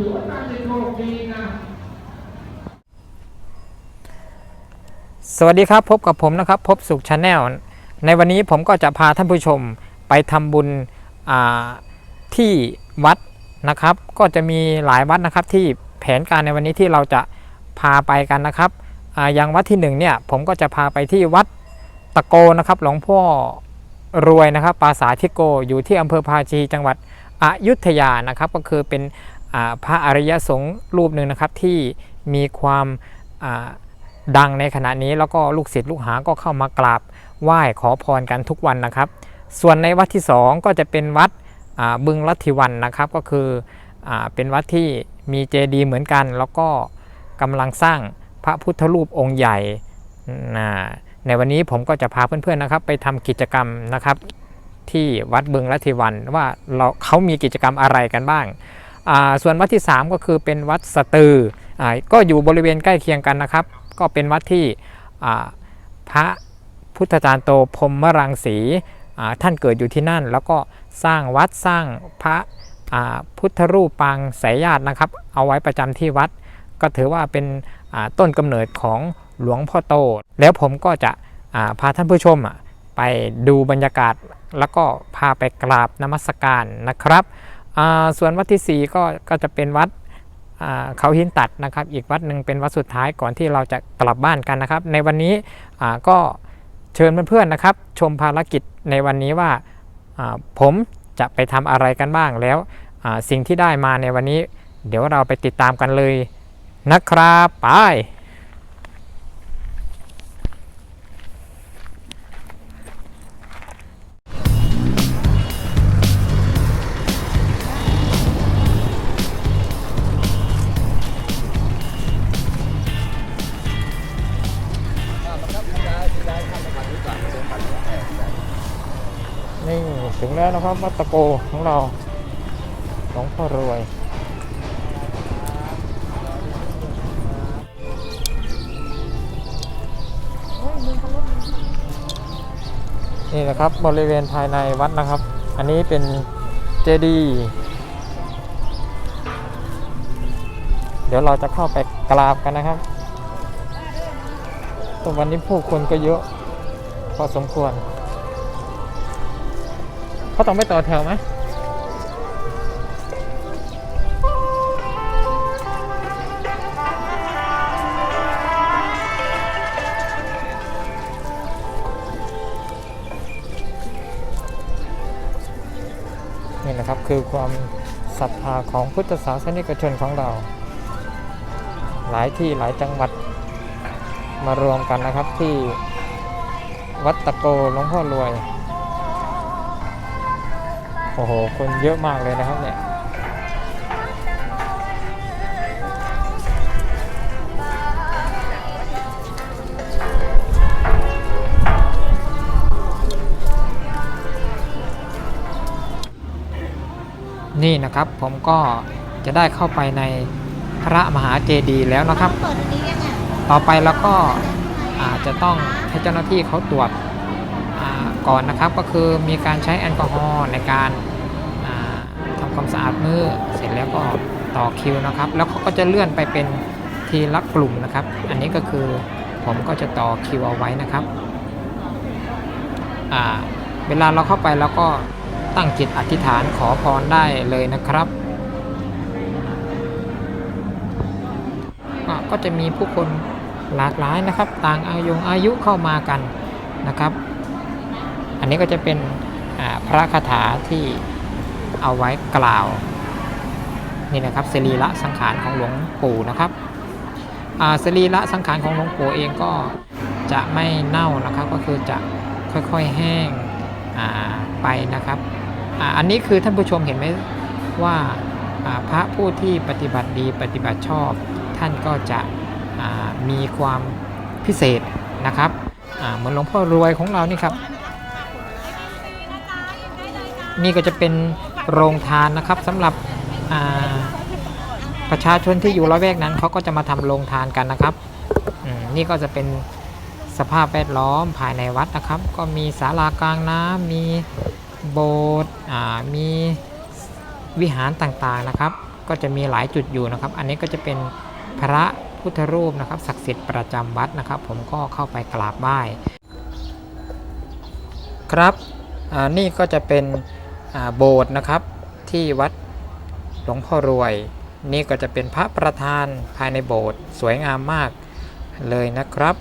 ถือว่าน่าจะโชคดีนะสวัสดีครับพบกับผมนะครับพบสุขชาแนลในวันนี้ผมก็จะพาท่านผู้ชมไปทำบุญที่วัดนะครับ ก็จะมีหลายวัดนะครับที่แผนการในวันนี้ที่เราจะพาไปกันนะครับออย่างวัดที่หนึ่งเนี่ยผมก็จะพาไปที่วัดตะโกนะครับหลวงพ่อรวยนะครับปราสาทิโกอยู่ที่อำเภอภาชีจังหวัดอยุธยานะครับ ก็คือเป็น พระอริยสงฆ์รูปหนึ่งนะครับที่มีความดังในขณะนี้แล้วก็ลูกศิษย์ลูกหาก็เข้ามากราบไหว้ขอพรกันทุกวันนะครับ ส่วนในวัดที่ 2 ก็จะเป็นวัดบึงลัทธิวันนะครับก็คืออเป็นวัดที่มีเจดีย์เหมือนกัน แล้วก็กำลังสร้างพระพุทธรูปองค์ใหญ่นะในวันนี้ผมก็จะพาเพื่อนๆนะครับ ไปทำกิจกรรมนะครับ ที่วัดบึงลัทธิวันว่าเราเขามีกิจกรรมอะไรกันบ้าง ส่วนวัดที่ 3 ก็คือเป็นวัดสตืออก็อยู่บริเวณใกล้เคียงกันนะครับ ก็เป็นวัดที่พระพุทธจารย์โตพรหมรังสีท่านเกิดอยู่ที่นั่น แล้วก็สร้างวัดสร้างพระพุทธรูปปางสายญาตินะครับ เอาไว้ประจำที่วัด ก็ถือว่าเป็นต้นกำเนิดของหลวงพ่อโต แล้วผมก็จะพาท่านผู้ชมไปดูบรรยากาศ แล้วก็พาไปกราบนมัสการนะครับ ส่วนวัดที่ 4 ก็ก็จะเป็นวัดเขาหินตัดนะครับ อีกวัดหนึ่งเป็นวัดสุดท้ายก่อนที่เราจะกลับบ้านกันนะครับ ในวันนี้ก็เชิญเพื่อนๆนะครับ ชมภารกิจในวันนี้ว่าผมจะไปทำอะไรกันบ้างแล้วสิ่งที่ได้มาในวันนี้ เดี๋ยวเราไปติดตามกันเลยนะครับไป แล้วนะครับวัตโกของเราหลวงพ่อรวยนี่นะครับบริเวณภายในวัดนะครับ อันนี้เป็นเจดีย์เดี๋ยวเราจะเข้าไปกราบกันนะครับแต่วันนี้ผู้คนก็เยอะพอสมควร เขาต้องไปต่อแถวไหมนี่นะครับ คือความศรัทธาของพุทธศาสนิกชนของเรา หลายที่หลายจังหวัดมารวมกันนะครับที่วัดตะโกหลวงพ่อรวย โอ้โห คนเยอะมากเลยนะครับเนี่ยนี่นะครับผมก็จะได้เข้าไปในพระมหาเจดีย์แล้วนะครับ ต่อไปแล้วก็อาจจะต้องให้เจ้าหน้าที่เขาตรวจก่อนนะครับ ก็คือมีการใช้แอลกอฮอล์ในการ ความสะอาดมือเสร็จแล้วก็ต่อคิวนะครับ แล้วเขาก็จะเลื่อนไปเป็นทีละกลุ่มนะครับ อันนี้ก็คือผมก็จะต่อคิวเอาไว้นะครับเวลาเราเข้าไปแล้วก็ตั้งจิตอธิษฐานขอพรได้เลยนะครับก็จะมีผู้คนหลากหลายนะครับ ต่างอายุอายุเข้ามากันนะครับ อันนี้ก็จะเป็นพระคาถาที่ เอาไว้กล่าวนี่นะครับสรีระสังขารของหลวงปู่นะครับสรีระสังขารของหลวงปู่เองก็จะไม่เน่านะครับก็คือจะค่อยๆแห้งไปนะครับออันนี้คือท่านผู้ชมเห็นไหมว่าพระผู้ที่ปฏิบัติดีปฏิบัติชอบ ท่านก็จะมีความพิเศษนะครับเหมือนหลวงพ่อรวยของเรานี่ครับ นี่ก็จะเป็น โรงทานนะครับสำหรับประชาชนที่อยู่ละแวกนั้นเขาก็จะมาทำโรงทานกันนะครับนี่ก็จะเป็นสภาพแวดล้อมภายในวัดนะครับ ก็มีศาลากลางน้ำมีโบสถ์มีวิหารต่างๆนะครับ ก็จะมีหลายจุดอยู่นะครับ อันนี้ก็จะเป็นพระพุทธรูปนะครับศักดิ์สิทธิ์ประจำวัดนะครับ ผมก็เข้าไปกราบไหว้ครับนี่ก็จะเป็น โบสถ์นะครับที่วัดหลวงพ่อรวย นี่ก็จะเป็นพระประธานภายในโบสถ์สวยงามมากเลยนะครับ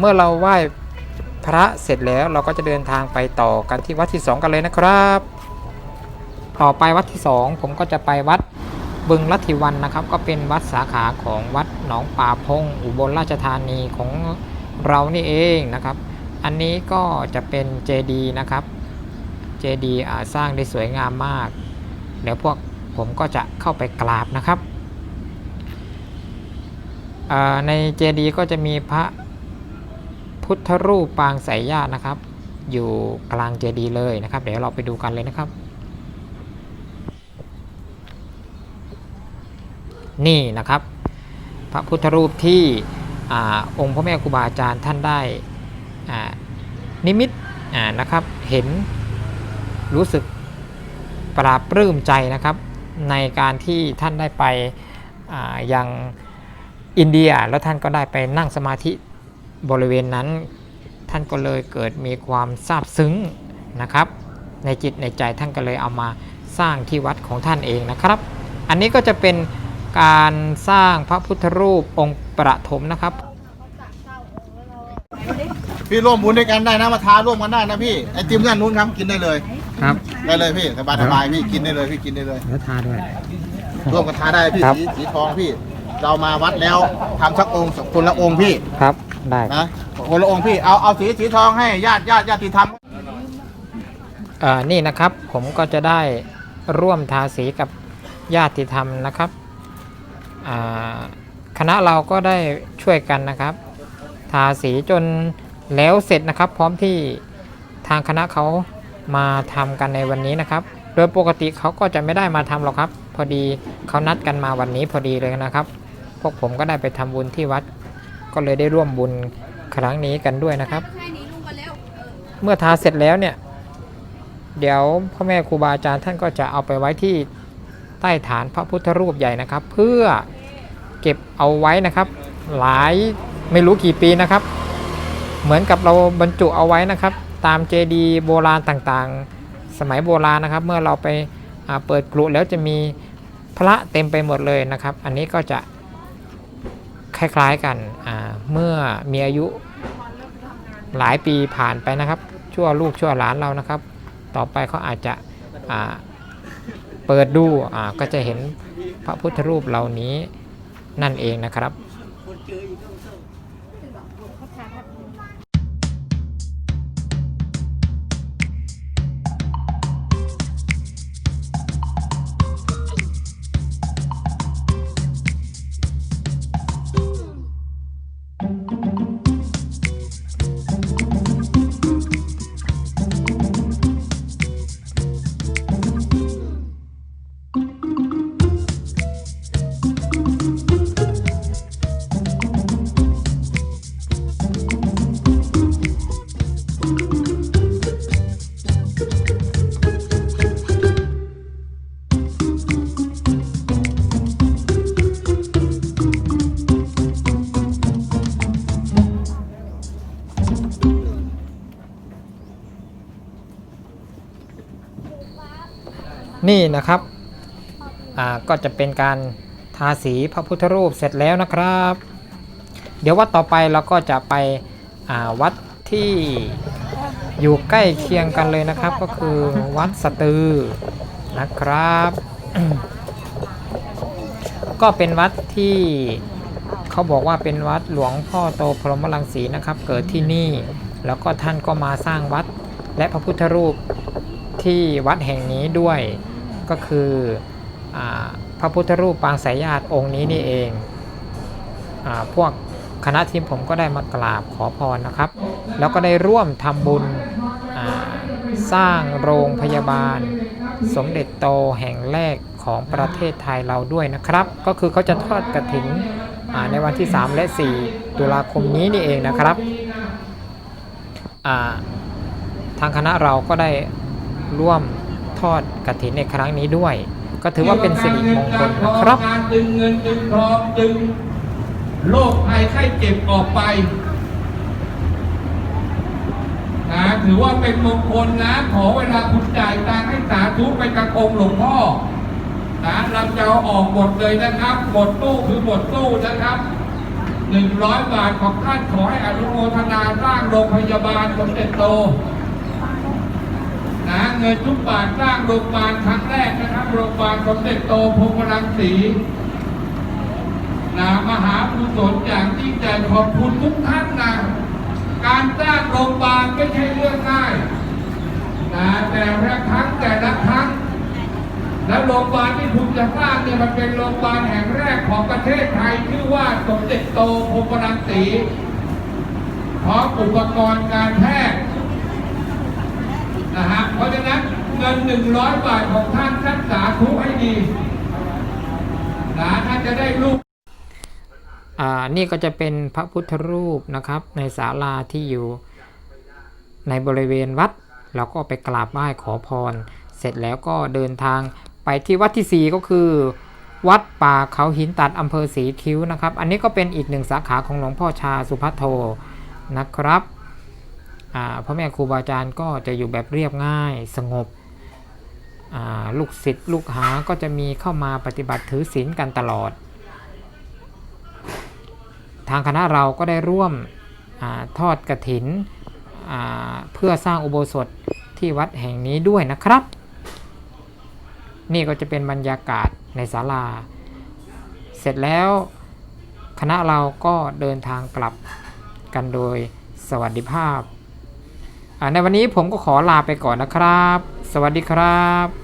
เมื่อเราไหว้พระเสร็จแล้วเราก็จะเดินทางไปต่อกันที่วัดที่ 2 กันเลยนะครับ ต่อไปวัดที่ 2 ผมก็จะไปวัดบึงลัทธิวันนะครับ ก็เป็นวัดสาขาของวัดหนองป่าพงอุบลราชธานีของเรานี่เองนะครับ อันนี้ก็จะเป็นเจดีย์นะครับ เจดีย์สร้างได้สวยงามมาก เดี๋ยวพวกผมก็จะเข้าไปกราบนะครับ ในเจดีย์ก็จะมีพระพุทธรูปปางสายญาตินะครับ อยู่กลางเจดีย์เลยนะครับ เดี๋ยวเราไปดูกันเลยนะครับ นี่นะครับ พระพุทธรูปที่อองค์พระแม่ครูบาอาจารย์ท่านได้นิมิตนะครับเห็น รู้สึกปราบปลื้มใจนะครับ ในการที่ท่านได้ไปยังอินเดียแล้วท่านก็ได้ไปนั่งสมาธิบริเวณนั้น ท่านก็เลยเกิดมีความซาบซึ้งนะครับ ในจิตในใจท่านก็เลยเอามาสร้างที่วัดของท่านเองนะครับ อันนี้ก็จะเป็นการสร้างพระพุทธรูปองค์ประถมนะครับ พี่ร่วมบุญด้วยกันได้นะมาทาร่วมกันได้นะพี่ไอติมด้านนู้นครับกินได้เลย ครับได้เลยพี่สบายสบายพี่กินได้เลยพี่กินได้เลยแล้วทาด้วย ร่วมกันทาได้พี่ครับ สีสีทองพี่ เรามาวัดแล้วทำสักองค์คนละองค์พี่ครับได้นะคนละองค์พี่เอาเอาสีสีทองให้ญาติญาติญาติธรรม เอ่อนี่นะครับผมก็จะได้ร่วมทาสีกับญาติธรรมนะครับอ่าคณะเราก็ได้ช่วยกันนะครับ ทาสีจนแล้วเสร็จนะครับ พร้อมที่ทางคณะเขา มาทำกันในวันนี้นะครับ โดยปกติเขาก็จะไม่ได้มาทำหรอกครับ พอดีเขานัดกันมาวันนี้พอดีเลยนะครับ พวกผมก็ได้ไปทำบุญที่วัด ก็เลยได้ร่วมบุญครั้งนี้กันด้วยนะครับ เมื่อทาเสร็จแล้วเนี่ย เดี๋ยวพ่อแม่ครูบาอาจารย์ท่านก็จะเอาไปไว้ที่ใต้ฐานพระพุทธรูปใหญ่นะครับ เพื่อเก็บเอาไว้นะครับ หลายไม่รู้กี่ปีนะครับ เหมือนกับเราบรรจุเอาไว้นะครับ ตามเจดีโบราณต่างๆ สมัยโบราณนะครับ เมื่อเราไปเปิดกรุแล้วจะมีพระเต็มไปหมดเลยนะครับ อันนี้ก็จะคล้ายๆกันเมื่อมีอายุหลายปีผ่านไปนะครับ ชั่วลูกชั่วหลานเรานะครับ ต่อไปเขาอาจจะเปิดดูก็จะเห็นพระพุทธรูปเหล่านี้นั่นเองนะครับ นี่นะครับอ่าก็จะเป็นการทาสีพระพุทธรูปเสร็จแล้วนะครับ เดี๋ยววัดต่อไปเราก็จะไปอ่าวัดที่อยู่ใกล้เคียงกันเลยนะครับ ก็คือวัดสตือนะครับ ก็เป็นวัดที่เขาบอกว่าเป็นวัดหลวงพ่อโตพรหมรังสีนะครับ เกิดที่นี่แล้วก็ท่านก็มาสร้างวัดและพระพุทธรูปที่วัดแห่งนี้ด้วย ก็คืออพระพุทธรูปปางสายญาติองค์นี้นี่เองอพวกคณะทีมผมก็ได้มากราบขอพรนะครับ แล้วก็ได้ร่วมทำบุญสร้างโรงพยาบาล สมเด็จโตแห่งแรกของประเทศไทยเราด้วยนะครับ ก็คือเขาจะทอดกระถินอ่าในวันที่ 3 และ 4 ตุลาคมนี้นี่เองนะครับ ทางคณะเราก็ได้ร่วม ทอดกระถินในครั้งนี้ด้วย ก็ถือว่าเป็นสิริมงคลนะครับการดึงเงินดึงทองดึงโรคภัยไข้เจ็บออกไปนะถือว่าเป็นมงคลนะ ขอเวลาคุณจ่ายตังให้สาธุไปกระองหลวงพ่อนะเราจะเอาออกหมดเลยนะครับ หมดตู้คือหมดตู้นะครับหนึ่งร้อยบาทของท่านขอให้อนุโมทนาสร้างโรงพยาบาลสมเด็จโต นะเงินทุกบาทสร้างโรงพยาบาลครั้งแรกนะครับโรงพยาบาลสมเด็จโตพรมรังสีนะมหากุศลอย่างยิ่งใหญ่ขอบคุณทุกท่านนะการสร้างโรงพยาบาลไม่ใช่เรื่องง่ายนะแต่ละครั้งแต่ละครั้ง และโรงพยาบาลที่คุณจะสร้างเนี่ยมันเป็นโรงพยาบาลแห่งแรกของประเทศไทยชื่อว่าสมเด็จโตพรมรังสีพร้อมอุปกรณ์การแพทย์ นะฮะ เพราะฉะนั้นเงินหนึ่งร้อยบาทของท่านรักษาทุกให้ดีนะท่านจะได้ลูกอ่านี่ก็จะเป็นพระพุทธรูปนะครับ ในศาลาที่อยู่ในบริเวณวัด เราก็ไปกราบไหว้ขอพร เสร็จแล้วก็เดินทางไปที่วัดที่ 4 ก็คือ วัดป่าเขาหินตัดอำเภอศรีคิ้วนะครับ อันนี้ก็เป็นอีกหนึ่งสาขาของหลวงพ่อชาสุพัทโทนะครับ พ่อแม่ครูบาอาจารย์ก็จะอยู่แบบเรียบง่ายสงบลูกศิษย์ลูกหาก็จะมีเข้ามาปฏิบัติถือศีลกันตลอด ทางคณะเราก็ได้ร่วมอทอดกระถินอ่าเพื่อสร้างอุโบสถที่วัดแห่งนี้ด้วยนะครับ นี่ก็จะเป็นบรรยากาศในศาลา เสร็จแล้วคณะเราก็เดินทางกลับกันโดยสวัสดิภาพ ในวันนี้ผมก็ขอลาไปก่อนนะครับ สวัสดีครับ